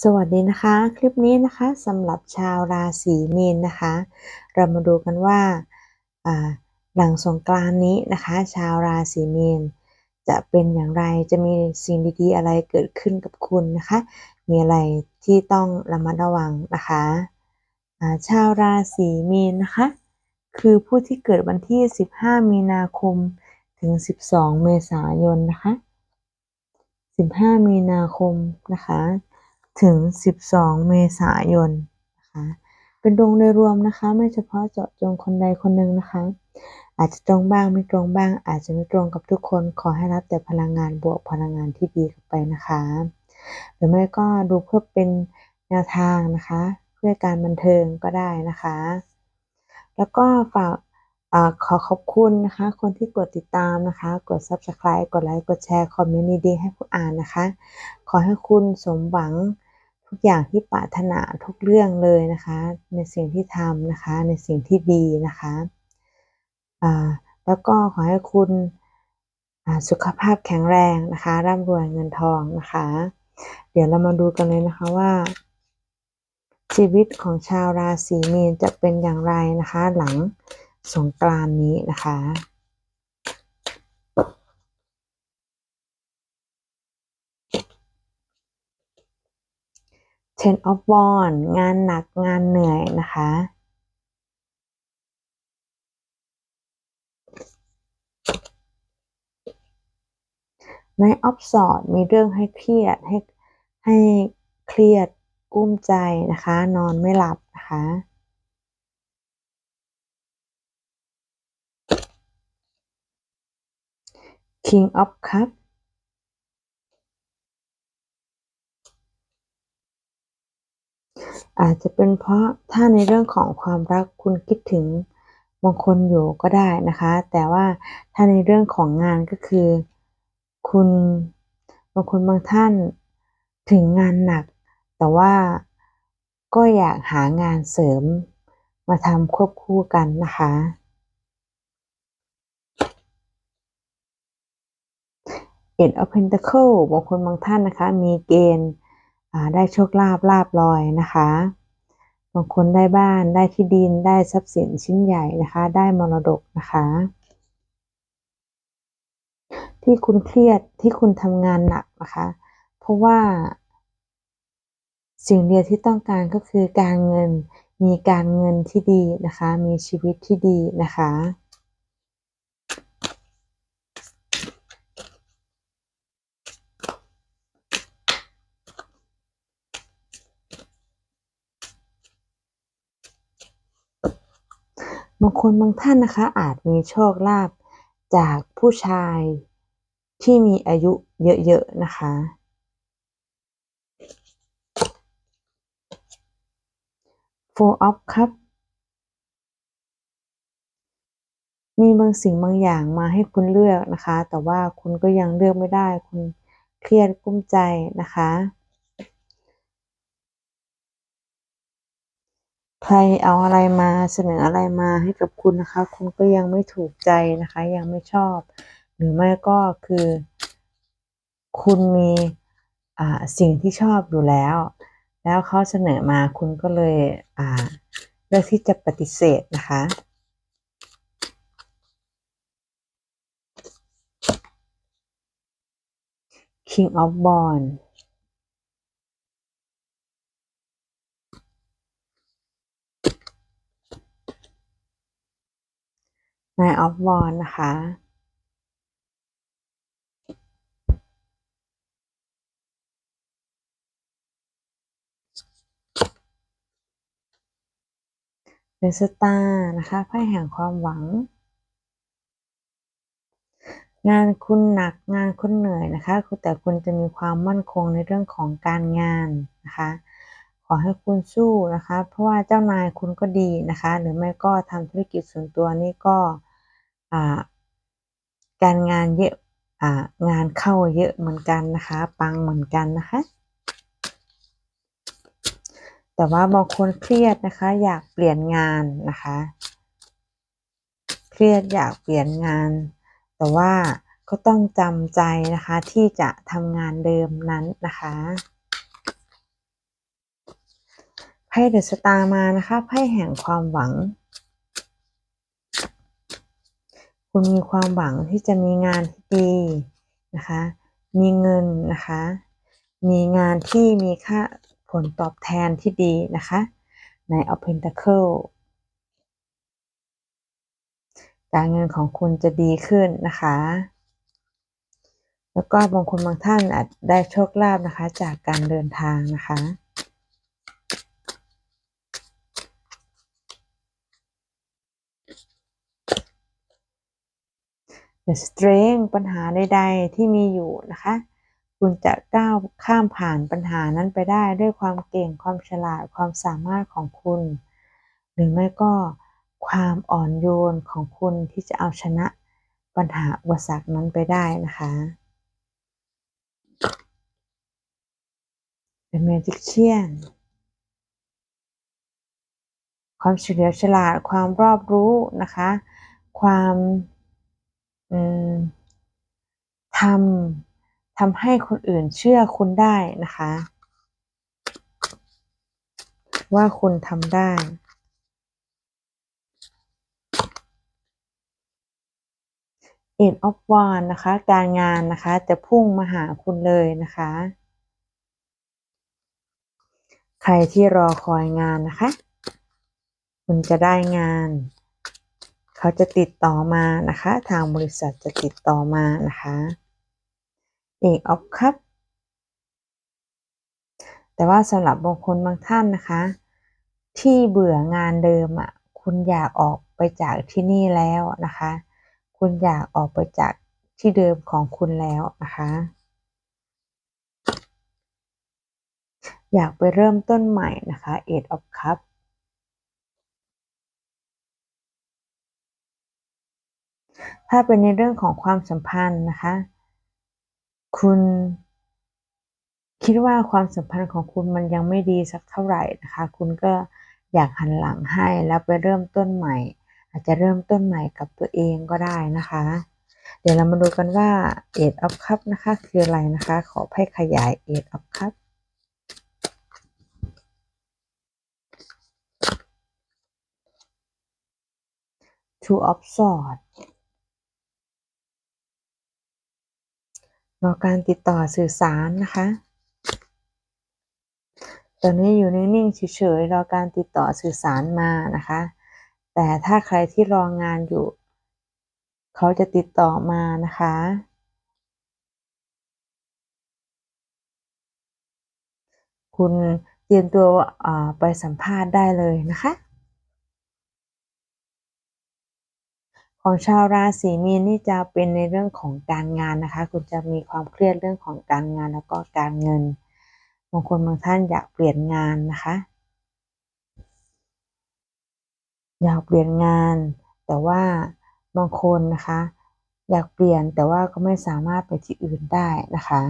สวัสดีนะคะ คลิปนี้นะคะสำหรับชาวราศีมีนนะคะ เรามาดูกันว่าหลังสงกรานนี้นะคะ ชาวราศีมีนจะเป็นอย่างไรจะมีสิ่งดีๆอะไรเกิดขึ้นกับคุณนะคะ มีอะไรที่ต้องระมัดระวังนะคะชาวราศีมีนนะคะ คือผู้ที่เกิดวันที่ 15 มีนาคมถึง 12 เมษายนนะคะ 15 มีนาคมนะคะ ถึง 12 เมษายนนะคะเป็นดวงโดยรวมนะคะ ไม่เฉพาะเจาะจงคนใดคนหนึ่งนะคะ อาจจะตรงบ้างไม่ตรงบ้าง อาจจะไม่ตรงกับทุกคนขอให้รับแต่พลังงานบวกพลังงานที่ดีไปนะคะ หรือไม่ก็ดูเพื่อเป็นแนวทางนะคะ เพื่อการบันเทิงก็ได้นะคะ แล้วก็ฝากอขอขอบคุณนะคะ คนที่กดติดตามนะคะ กด subscribe กดไลค์กดแชร์คอมเมนต์ดีๆให้ผู้อ่านนะคะ ขอให้คุณสมหวังทุกอย่างที่ปรารถนาทุกเรื่องเลยนะคะ ในสิ่งที่ทำนะคะ ในสิ่งที่ดีนะคะแล้วก็ขอให้คุณสุขภาพแข็งแรงนะคะร่ำรวยเงินทองนะคะ เดี๋ยวเรามาดูกันเลยนะคะว่า ชีวิตของชาวราศีมีนจะเป็นอย่างไรนะคะ หลังสงกรานนี้นะคะ Ten of Wands งานหนักงานเหนื่อยนะคะ ในออฟสอดมีเรื่องให้เครียดให้ให้เครียดกุ้มใจนะคะ นอนไม่หลับนะคะ King of Cups อาจจะเป็นเพราะถ้าในเรื่องของความรักคุณคิดถึงบางคนอยู่ก็ได้นะคะ แต่ว่าถ้าในเรื่องของงานก็คือ คุณบางคนบางท่านถึงงานหนัก แต่ว่าก็อยากหางานเสริมมาทำควบคู่กันนะคะ Eight of Pentacle บางคนบางท่านนะคะ มีเกณฑ์ ได้โชคลาภลาบลอยนะคะบางคนได้บ้านได้ที่ดินได้ทรัพย์สินชิ้นใหญ่นะคะ ได้มรดกนะคะ ที่คุณเครียดที่คุณทำงานหนักนะคะ เพราะว่า สิ่งเดียวที่ต้องการก็คือการเงินมีการเงินที่ดีนะคะ มีชีวิตที่ดีนะคะ บางคนบางท่านนะคะอาจมีโชคลาภจากผู้ชายที่มีอายุเยอะๆนะคะ Four of Cups มีบางสิ่งบางอย่างมาให้คุณเลือกนะคะ แต่ว่าคุณก็ยังเลือกไม่ได้ คุณเครียดกุ้มใจนะคะ ใครเอาอะไรมาเสนออะไรมาให้กับคุณนะคะ คุณก็ยังไม่ถูกใจนะคะ ยังไม่ชอบ หรือไม่ก็คือ คุณมีอ่าสิ่งที่ชอบอยู่แล้ว แล้วเขาเสนอมาคุณก็เลยอ่าเลือกที่จะปฏิเสธนะคะ King of Wands นายออฟวอนนะคะเป็นสตานะคะไพ่แห่งความหวัง งานคุณหนักงานคุณเหนื่อยนะคะ แต่คุณจะมีความมั่นคงในเรื่องของการงานนะคะ อให้คุณสู้นะคะ เพราะว่าเจ้านายคุณก็ดีนะคะ หรือไม่ก็ทำธุรกิจส่วนตัวนี่ก็การงานเยอะงานเข้าเยอะเหมือนกันนะคะ ปังเหมือนกันนะคะ แต่ว่าบางคนเครียดนะคะ อยากเปลี่ยนงานนะคะ เครียดอยากเปลี่ยนงาน แต่ว่าก็ต้องจำใจนะคะที่จะทำงานเดิมนั้นนะคะ ไพ่เดอะสตาร์มานะคะไพ่แห่งความหวัง คุณมีความหวังที่จะมีงานที่ดีนะคะ มีเงินนะคะ มีงานที่มีค่าผลตอบแทนที่ดีนะคะใน o p e n t a c l e การเงินของคุณจะดีขึ้นนะคะ แล้วก็บางคนบางท่านอาจได้โชคลาภนะคะ จากการเดินทางนะคะ The Strength ปัญหาใดๆที่มีอยู่นะคะ คุณจะก้าวข้ามผ่านปัญหานั้นไปได้ด้วยความเก่งความฉลาดความสามารถของคุณ หรือไม่ก็ความอ่อนโยนของคุณที่จะเอาชนะปัญหาอุปสรรคนั้นไปได้นะคะ The Magician ความเฉลียวฉลาดความรอบรู้นะคะ ความ ทำทำให้คนอื่นเชื่อคุณได้นะคะ ว่าคุณทำได้ Eight of Wands นะคะ การงานนะคะจะพุ่งมาหาคุณเลยนะคะ ใครที่รอคอยงานนะคะ คุณจะได้งาน เขาจะติดต่อมานะคะ ทางบริษัทจะติดต่อมานะคะเอกออฟคัพแต่ว่าสำหรับบางคนบางท่านนะคะ ที่เบื่องานเดิมอะคุณอยากออกไปจากที่นี่แล้วนะคะ คุณอยากออกไปจากที่เดิมของคุณแล้วนะคะ อยากไปเริ่มต้นใหม่นะคะ Eight of Cups ถ้าเป็นในเรื่องของความสัมพันธ์นะคะ คุณ คิดว่าความสัมพันธ์ของคุณมันยังไม่ดีสักเท่าไหร่นะคะ คุณก็อยากหันหลังให้แล้วไปเริ่มต้นใหม่ อาจจะเริ่มต้นใหม่กับตัวเองก็ได้นะคะ เดี๋ยวเรามาดูกันว่า Eight of Cup นะคะ คืออะไรนะคะ ขอให้ขยาย Eight of Cups Two of Swords รอการติดต่อสื่อสารนะคะ ตอนนี้อยู่นิ่งๆเฉยๆรอการติดต่อสื่อสารมานะคะ แต่ถ้าใครที่รองานอยู่ เขาจะติดต่อมานะคะคุณเตรียมตัวไปสัมภาษณ์ได้เลยนะคะ ของชาวราศีมีนนี่จะเป็นในเรื่องของการงานนะคะ คุณจะมีความเครียดเรื่องของการงานแล้วก็การเงินบางคนบางท่านอยากเปลี่ยนงานนะคะ อยากเปลี่ยนงาน แต่ว่าบางคนนะคะ อยากเปลี่ยนแต่ว่าก็ไม่สามารถไปที่อื่นได้นะคะ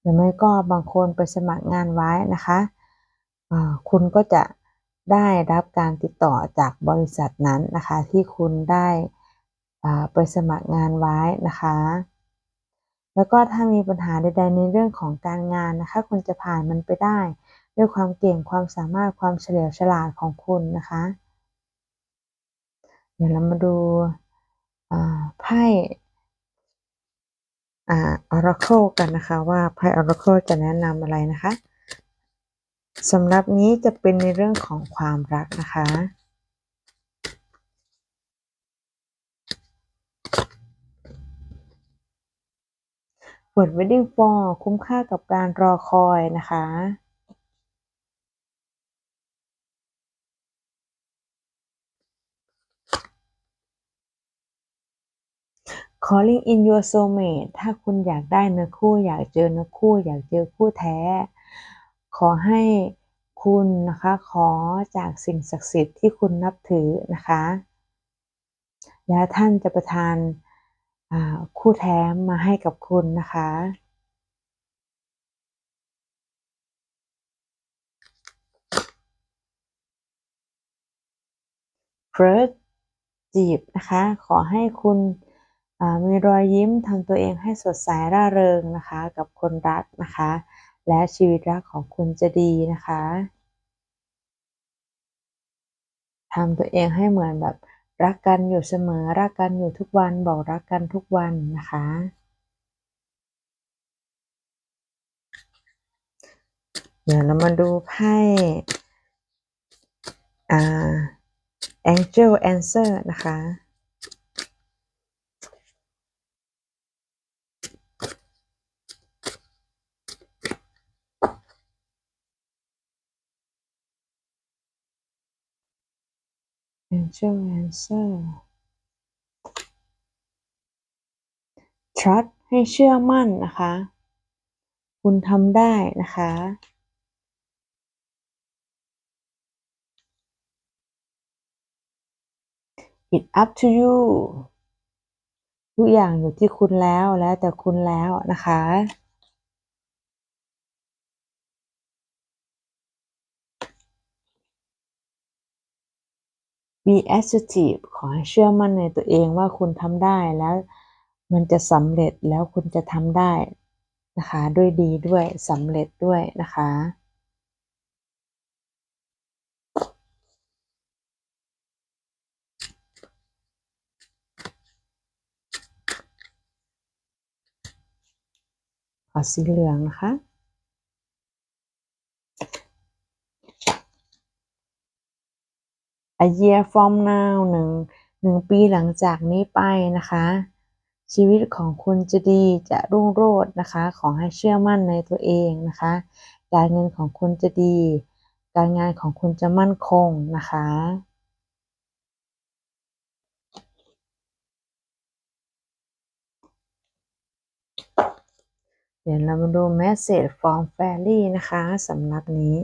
หรือไม่ก็บางคนไปสมัครงานไว้นะคะคุณก็จะได้รับการติดต่อจากบริษัทนั้นนะคะ ที่คุณได้ ไปสมัครงานไว้นะคะ แล้วก็ถ้ามีปัญหาใด ๆ ในเรื่องของการงานนะคะ คุณจะผ่านมันไปได้ ด้วยความเก่งความสามารถความเฉลียวฉลาดของคุณนะคะ เดี๋ยวเรามาดูไพ่ออราเคิลกันนะคะ ว่าไพ่ออราเคิลจะแนะนำอะไรนะคะสำหรับนี้จะเป็นในเรื่องของความรักนะคะ ปิด Wedding for คุ้มค่ากับการรอคอยนะคะ calling in your soulmate ถ้าคุณอยากได้เนื้อคู่ อยากเจอเนื้อคู่ อยากเจอคู่แท้ ขอให้คุณนะคะ ขอจากสิ่งศักดิ์สิทธิ์ที่คุณนับถือนะคะ แล้วท่านจะประทาน คู่แท้มาให้กับคุณนะคะ First จีบนะคะ ขอให้คุณมีรอยยิ้มทำตัวเองให้สดใสร่าเริงนะคะ กับคนรักนะคะ และชีวิตรักของคุณจะดีนะคะทำตัวเองให้เหมือนแบบ รักกันอยู่เสมอ รักกันอยู่ทุกวันบอกรักกันทุกวันนะคะ เดี๋ยวเรามาดูไพ่อ่า Angel Answer นะคะ Angel Answer Trust ให้เชื่อมั่นนะคะ คุณทำได้นะคะ It up to you ทุกอย่างอยู่ที่คุณแล้วแล้วแต่คุณแล้วนะคะ be assertive ขอให้เชื่อมั่นในตัวเองว่าคุณทำได้แล้วมันจะสำเร็จแล้วคุณจะทำได้นะคะด้วยดีด้วยสำเร็จด้วยนะคะขอสีเหลืองนะคะ a year from now หนึ่งหนึ่งปีหลังจากนี้ไปนะคะ ชีวิตของคุณจะดีจะรุ่งโรจน์นะคะ ขอให้เชื่อมั่นในตัวเองนะคะ การเงินของคุณจะดี การงานของคุณจะมั่นคงนะคะเดี๋ยวเรามาดู message from fairy นะคะสำนักนี้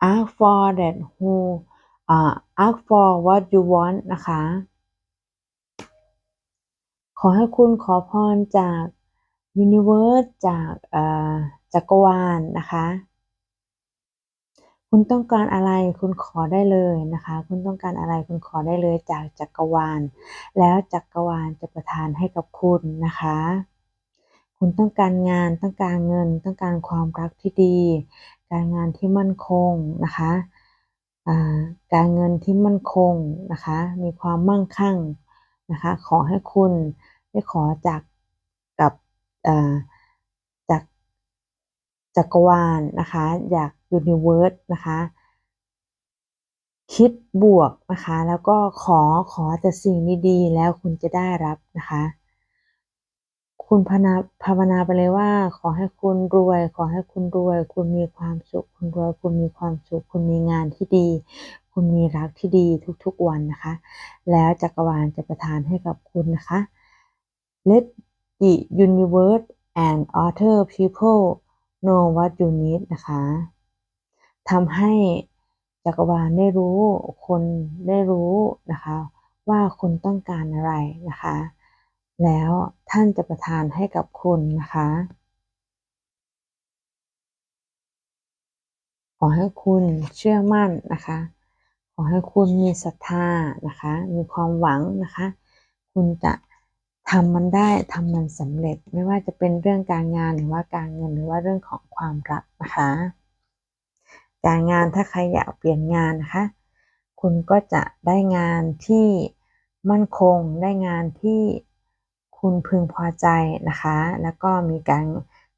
ask for that who uh, ask for what you want นะคะ ขอให้คุณขอพรจาก universe จากจักรวาลนะคะ คุณต้องการอะไรคุณขอได้เลยนะคะ คุณต้องการอะไรคุณขอได้เลยจากจักรวาล แล้วจักรวาลจะประทานให้กับคุณนะคะคุณต้องการงานต้องการเงิน ต้องการความรักที่ดี การงานที่มั่นคงนะคะการเงินที่มั่นคงนะคะ มีความมั่งคั่งนะคะ ขอให้คุณได้ขอจากกับจากจักรวาลนะคะอยากยูนิเวิร์สนะคะคิดบวกนะคะ แล้วก็ขอขอแต่สิ่งดีๆแล้วคุณจะได้รับนะคะ คุณภาวนาภาวนาไปเลยว่า ขอให้คุณรวย ขอให้คุณรวย คุณมีความสุข คุณรวย คุณมีความสุข คุณมีงานที่ดี คุณมีรักที่ดีทุกๆวันนะคะ แล้วจักรวาลจะประทานให้กับคุณนะคะ Let the universe and other people know what you need นะคะทำให้จักรวาลได้รู้ คนได้รู้นะคะ ว่าคุณต้องการอะไรนะคะ แล้วท่านจะประทานให้กับคุณนะคะ ขอให้คุณเชื่อมั่นนะคะ ขอให้คุณมีศรัทธานะคะ มีความหวังนะคะ คุณจะทำมันได้ทำมันสำเร็จไม่ว่าจะเป็นเรื่องการงานหรือว่าการเงินหรือว่าเรื่องของความรักนะคะ การงานถ้าใครอยากเปลี่ยนงานนะคะ คุณก็จะได้งานที่มั่นคงได้งานที่ คุณพึงพอใจนะคะ แล้วก็มีการ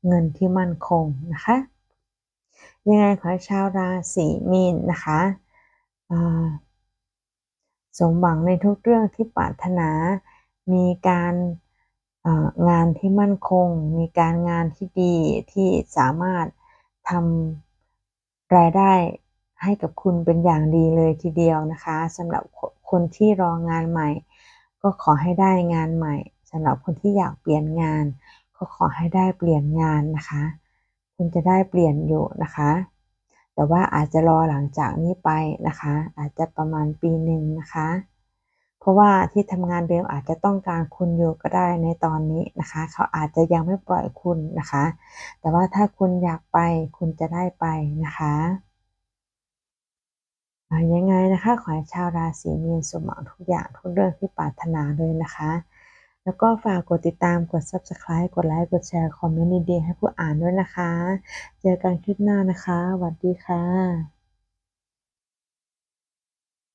เงินที่มั่นคงนะคะ ยังไงขอให้ชาวราศีมีนนะคะสมหวังในทุกเรื่องที่ปรารถนา มีการงานที่มั่นคง มีการงานที่ดีที่สามารถทำรายได้ให้กับคุณเป็นอย่างดีเลยทีเดียวนะคะสำหรับคนที่รองานใหม่ ก็ขอให้ได้งานใหม่ สำหรับคนที่อยากเปลี่ยนงาน ก็ขอให้ได้เปลี่ยนงานนะคะ คุณจะได้เปลี่ยนอยู่นะคะ แต่ว่าอาจจะรอหลังจากนี้ไปนะคะ อาจจะประมาณปีหนึ่งนะคะ เพราะว่าที่ทำงานเดิมอาจจะต้องการคุณอยู่ก็ได้ในตอนนี้นะคะ เขาอาจจะยังไม่ปล่อยคุณนะคะ แต่ว่าถ้าคุณอยากไปคุณจะได้ไปนะคะยังไงนะคะ ขอให้ชาวราศีมีนสมหวังทุกอย่างทุกเรื่องที่ปรารถนาเลยนะคะ แล้วก็ฝากกดติดตามกด Subscribe กดไลค์กดแชร์คอมเมนต์ดีๆให้ผู้อ่านด้วยนะคะ เจอกันคลิปหน้านะคะสวัสดีค่ะ